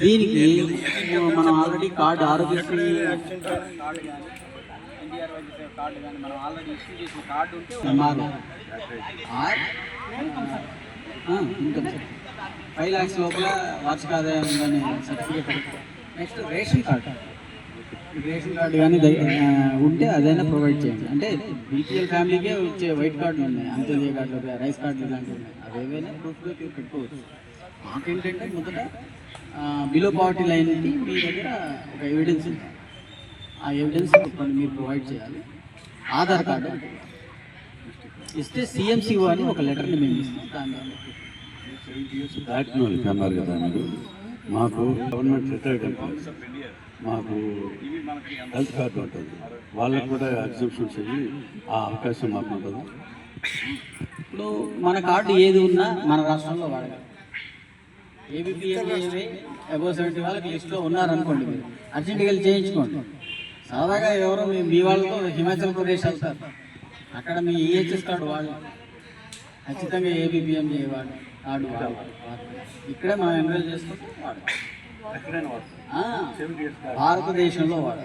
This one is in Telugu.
దీనికి మనం already card Aarogyasri income five lakhs లోపల వార్షిక ఆదాయం ఉందని certificate next ration card ration card కానీ ఉంటే అదైనా ప్రొవైడ్ చేయండి అంటే బీపీఎల్ ఫ్యామిలీకే వచ్చే వైట్ కార్డులు ఉన్నాయి అంత్యోదయ కార్డులు రైస్ కార్డులు ఇలాంటివి ఉన్నాయి అవేవైనా ప్రూఫ్గా పెట్టుకోవచ్చు మాకేంటంటే మొదట బిలో పావర్టీ లైన్కి మీ దగ్గర ఒక ఎవిడెన్స్ ఉంది. ఆ ఎవిడెన్స్ కొన్ని మీరు ప్రొవైడ్ చేయాలి. ఆధార్ కార్డు ఇస్తే సిఎంసిఓ అని ఒక లెటర్ని మేము ఇస్తాం. వాళ్ళకి అన్నారు కదా మీరు మాకు గవర్నమెంట్ రిటైర్డ్ ఎంప్లాయీస్ మాకు హెల్త్ కార్డు ఉంటుంది. వాళ్ళకు కూడా ఎగ్జిబిషన్స్ అయ్యి ఆ అవకాశం మాకు ఉంటుంది. ఇప్పుడు మన కార్డు ఏది ఉన్నా మన రాష్ట్రంలో వాడగలం. ఏబిపిఎల్ఏ అబౌవ్ సెవెంటీ వాళ్ళకి లిస్ట్లో ఉన్నారనుకోండి మీరు. అర్జెంట్గా వెళ్ళి చేయించుకోండి. సరదాగా ఎవరో మీ వాళ్ళతో హిమాచల్ ప్రదేశ్ వెళ్తారు. అక్కడ మీ ఈహెచ్ఎస్ కార్డు వాళ్ళు. ఖచ్చితంగా ఏబిపిఎం వాడు కార్డు వాడు. ఇక్కడే మనం ఎన్రోల్ చేసుకుంటే వాడు. భారతదేశంలో వాడు.